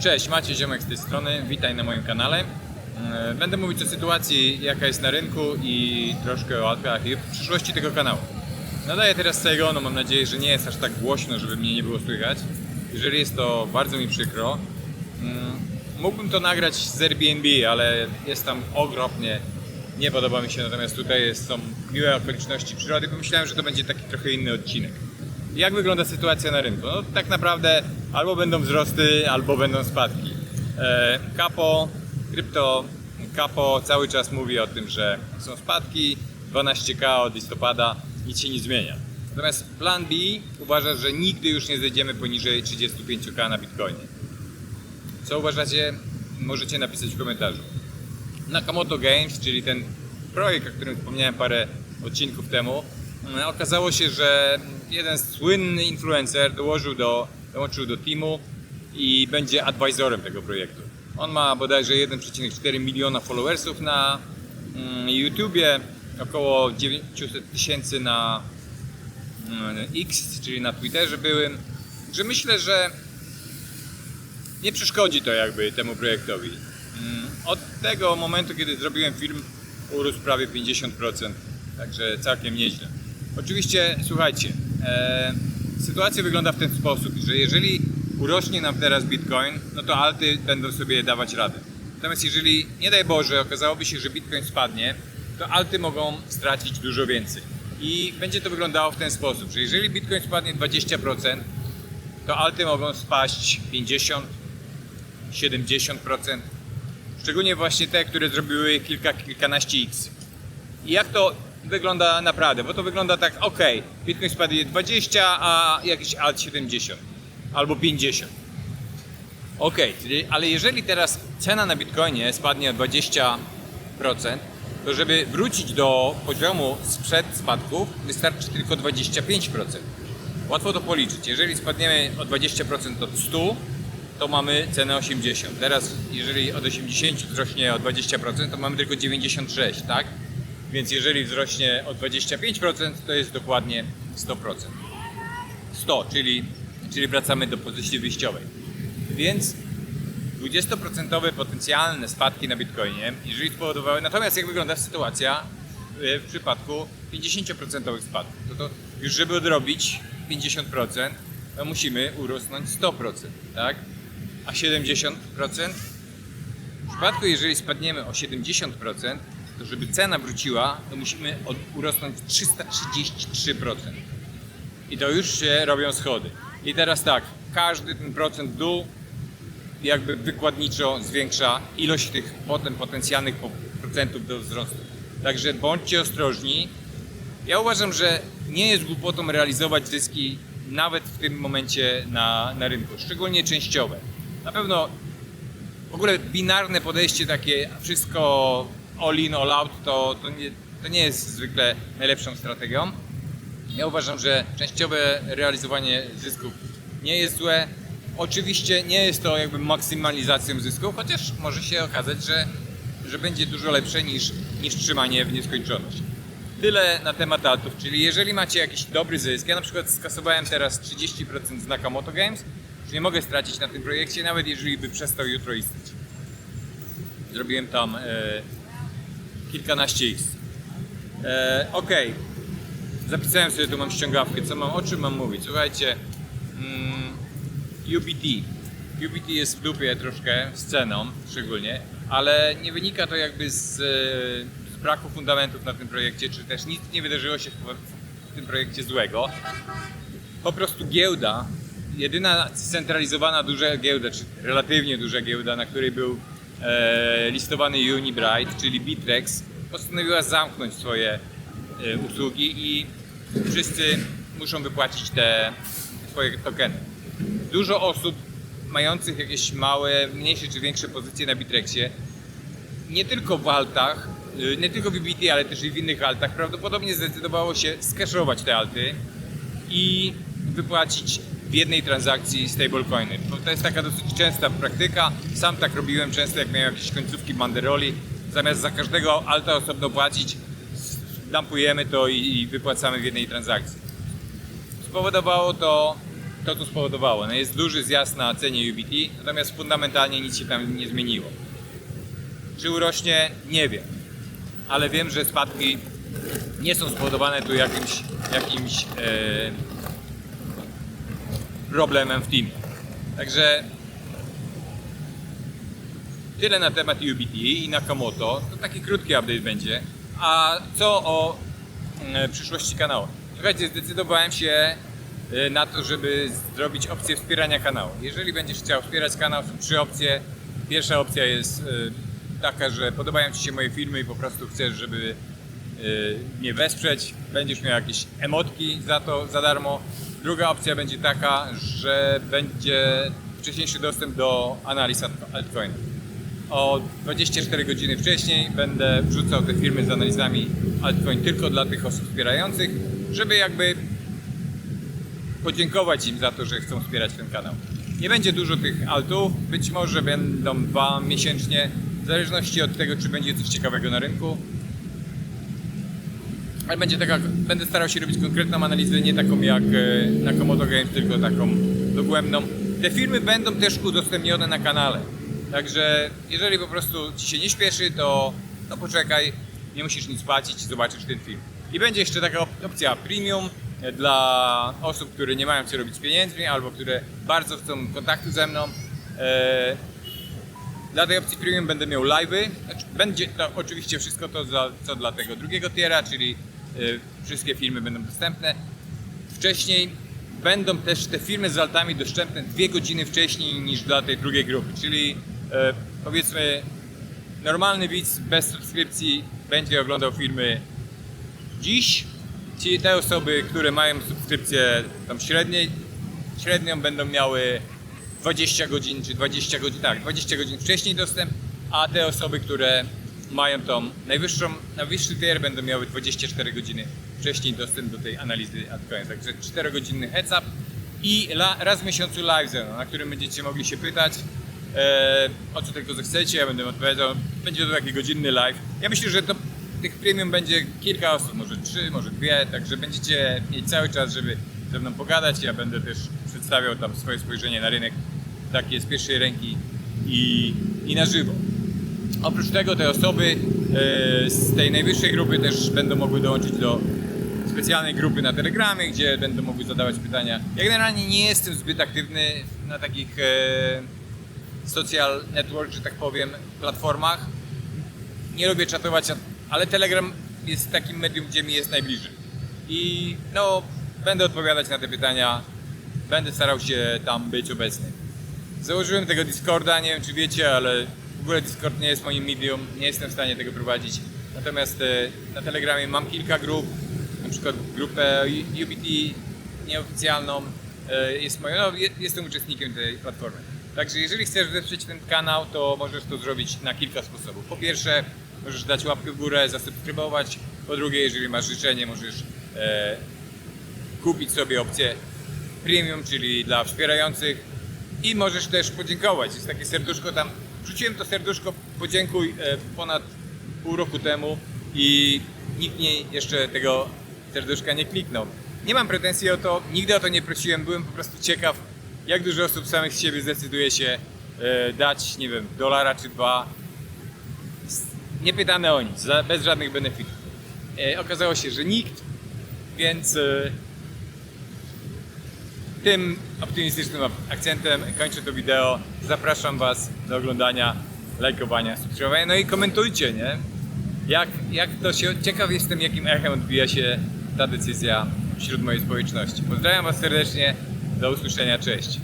Cześć, Maciej Ziomek z tej strony, witaj na moim kanale. E, Będę mówić o sytuacji, jaka jest na rynku i troszkę o Alpach i przyszłości tego kanału. Nadaję teraz z Saigonu, mam nadzieję, że nie jest aż tak głośno, żeby mnie nie było słychać. Jeżeli jest to bardzo mi przykro. Mm, Mógłbym to nagrać z Airbnb, ale jest tam okropnie. Nie podoba mi się, natomiast tutaj są miłe okoliczności przyrody. Pomyślałem, że to będzie taki trochę inny odcinek. Jak wygląda sytuacja na rynku? No tak naprawdę albo będą wzrosty, albo będą spadki. E, Capo, krypto, Capo cały czas mówi o tym, że są spadki, 12k od listopada, nic się nie zmienia. Natomiast plan B uważa, że nigdy już nie zejdziemy poniżej 35k na Bitcoinie. Co uważacie? Możecie napisać w komentarzu. Nakamoto Games, czyli ten projekt, o którym wspomniałem parę odcinków temu, mm, okazało się, że jeden słynny influencer dołożył do, dołączył do teamu i będzie advisorem tego projektu. On ma bodajże 1,4 miliona followersów na mm, YouTubie, około 900 tysięcy na mm, X, czyli na Twitterze byłym. Że myślę, że nie przeszkodzi to jakby temu projektowi. Mm, Od tego momentu, kiedy zrobiłem film, urósł prawie 50%, także całkiem nieźle. Oczywiście, słuchajcie, e, sytuacja wygląda w ten sposób, że jeżeli urośnie nam teraz Bitcoin, no to alty będą sobie dawać radę. Natomiast jeżeli, nie daj Boże, okazałoby się, że Bitcoin spadnie, to alty mogą stracić dużo więcej. I będzie to wyglądało w ten sposób, że jeżeli Bitcoin spadnie 20%, to alty mogą spaść 50, 70%. Szczególnie właśnie te, które zrobiły kilka, kilkanaście x. I jak to wygląda naprawdę? Bo to wygląda tak, ok, Bitcoin spadł 20, a jakiś alt 70 albo 50. Ok, ale jeżeli teraz cena na Bitcoinie spadnie o 20%, to żeby wrócić do poziomu sprzed spadków wystarczy tylko 25%. Łatwo to policzyć. Jeżeli spadniemy o 20% od 100, to mamy cenę 80. Teraz, jeżeli od 80 wzrośnie o 20%, to mamy tylko 96, tak? Więc jeżeli wzrośnie o 25%, to jest dokładnie 100%. 100, czyli, czyli wracamy do pozycji wyjściowej. Więc 20% potencjalne spadki na Bitcoinie, jeżeli spowodowały. Natomiast jak wygląda sytuacja w przypadku 50% spadków? To, to już żeby odrobić 50%, to musimy urosnąć 100%, tak? A 70%? W przypadku, jeżeli spadniemy o 70%, to żeby cena wróciła, to musimy od, urosnąć 333%. I to już się robią schody. I teraz tak, każdy ten procent dół jakby wykładniczo zwiększa ilość tych potem potencjalnych po- procentów do wzrostu. Także bądźcie ostrożni. Ja uważam, że nie jest głupotą realizować zyski nawet w tym momencie na, na rynku, szczególnie częściowe. Na pewno w ogóle binarne podejście takie wszystko all in, all out to, to, nie, to nie jest zwykle najlepszą strategią. Ja uważam, że częściowe realizowanie zysków nie jest złe. Oczywiście nie jest to jakby maksymalizacją zysków, chociaż może się okazać, że, że będzie dużo lepsze niż, niż trzymanie w nieskończoność. Tyle na temat altów, czyli jeżeli macie jakiś dobry zysk, ja na przykład skasowałem teraz 30% z Nakamoto Games, że nie mogę stracić na tym projekcie, nawet jeżeli by przestał jutro istnieć. Zrobiłem tam e, kilkanaście x. E, ok, zapisałem sobie tu, mam ściągawkę, co mam, o czym mam mówić? Słuchajcie, mm, UBT. UBT jest w dupie troszkę, z ceną szczególnie, ale nie wynika to jakby z, e, z braku fundamentów na tym projekcie, czy też nic nie wydarzyło się w, tym projekcie złego. Po prostu giełda, jedyna scentralizowana duża giełda, czy relatywnie duża giełda, na której był listowany Unibright, czyli Bitrex, postanowiła zamknąć swoje e, usługi i wszyscy muszą wypłacić te swoje tokeny. Dużo osób mających jakieś małe, mniejsze czy większe pozycje na Bitrexie, nie tylko w altach, y, nie tylko w BBT, ale też i w innych altach, prawdopodobnie zdecydowało się skaszować te alty i wypłacić w jednej transakcji stablecoiny. Bo to jest taka dosyć częsta praktyka. Sam tak robiłem często, jak miałem jakieś końcówki banderoli. Zamiast za każdego alta osobno płacić, dumpujemy to i, i wypłacamy w jednej transakcji. Spowodowało to to, co spowodowało. No jest duży zjazd na cenie UBT, natomiast fundamentalnie nic się tam nie zmieniło. Czy urośnie? Nie wiem. Ale wiem, że spadki nie są spowodowane tu jakimś, jakimś e, problemem w teamie. Także tyle na temat UBT i Nakamoto. To taki krótki update będzie. A co o e, przyszłości kanału? Słuchajcie, zdecydowałem się e, na to, żeby zrobić opcję wspierania kanału. Jeżeli będziesz chciał wspierać kanał, są trzy opcje. Pierwsza opcja jest e, taka, że podobają Ci się moje filmy i po prostu chcesz, żeby mnie wesprzeć. Będziesz miał jakieś emotki za to za darmo. Druga opcja będzie taka, że będzie wcześniejszy dostęp do analiz altcoinów o 24 godziny wcześniej będę wrzucał te filmy z analizami altcoin tylko dla tych osób wspierających, żeby jakby podziękować im za to, że chcą wspierać ten kanał. Nie będzie dużo tych altów, być może będą dwa miesięcznie, w zależności od tego, czy będzie coś ciekawego na rynku. Ale będzie taka, będę starał się robić konkretną analizę, nie taką jak e, na Komodo Games, tylko taką dogłębną. Te filmy będą też udostępnione na kanale. Także jeżeli po prostu Ci się nie śpieszy, to, to poczekaj, nie musisz nic płacić, zobaczysz ten film. I będzie jeszcze taka op- opcja premium dla osób, które nie mają co robić z pieniędzmi albo które bardzo chcą kontaktu ze mną. E, dla tej opcji premium będę miał live'y. Znaczy, Będzie to oczywiście wszystko to, za, co dla tego drugiego tiera, czyli wszystkie filmy będą dostępne. Wcześniej będą też te filmy z altami dostępne dwie godziny wcześniej niż dla tej drugiej grupy, czyli e, powiedzmy normalny widz bez subskrypcji będzie oglądał filmy dziś. Ci te osoby, które mają subskrypcję tam średniej, średnią będą miały 20 godzin, czy 20 godzin, tak, 20 godzin wcześniej dostęp, a te osoby, które mają tą najwyższą, najwyższy tier będą miały 24 godziny wcześniej dostęp do tej analizy altcoin. Także 4 godzinny heads up i la, raz w miesiącu live zero, na którym będziecie mogli się pytać e, o co tylko zechcecie, ja będę odpowiadał. Będzie to taki godzinny live. Ja myślę, że to tych premium będzie kilka osób, może trzy, może dwie, także będziecie mieć cały czas, żeby ze mną pogadać. Ja będę też przedstawiał tam swoje spojrzenie na rynek, takie z pierwszej ręki i, i na żywo. Oprócz tego te osoby e, z tej najwyższej grupy też będą mogły dołączyć do specjalnej grupy na Telegramie, gdzie będą mogły zadawać pytania. Ja generalnie nie jestem zbyt aktywny na takich e, social network, że tak powiem, platformach. Nie lubię czatować, ale Telegram jest takim medium, gdzie mi jest najbliżej. I no, będę odpowiadać na te pytania, będę starał się tam być obecny. Założyłem tego Discorda, nie wiem czy wiecie, ale ogóle Discord nie jest moim medium, nie jestem w stanie tego prowadzić. Natomiast e, na Telegramie mam kilka grup, na przykład grupę UBT nieoficjalną, e, jest moją, no, je- jestem uczestnikiem tej platformy. Także jeżeli chcesz wesprzeć ten kanał, to możesz to zrobić na kilka sposobów. Po pierwsze, możesz dać łapkę w górę, zasubskrybować. Po drugie, jeżeli masz życzenie, możesz e, kupić sobie opcję premium, czyli dla wspierających i możesz też podziękować. Jest takie serduszko tam. Wrzuciłem to serduszko podziękuj e, ponad pół roku temu i nikt mnie jeszcze tego serduszka nie kliknął. Nie mam pretensji o to, nigdy o to nie prosiłem, byłem po prostu ciekaw, jak dużo osób samych z siebie zdecyduje się e, dać, nie wiem, dolara czy dwa. Nie pytane o nic, bez żadnych benefitów. E, okazało się, że nikt, więc tym optymistycznym akcentem kończę to wideo. Zapraszam Was do oglądania, lajkowania, subskrybowania, no i komentujcie, nie? Jak, jak to się, ciekaw jestem jakim echem odbija się ta decyzja wśród mojej społeczności. Pozdrawiam Was serdecznie, do usłyszenia, cześć.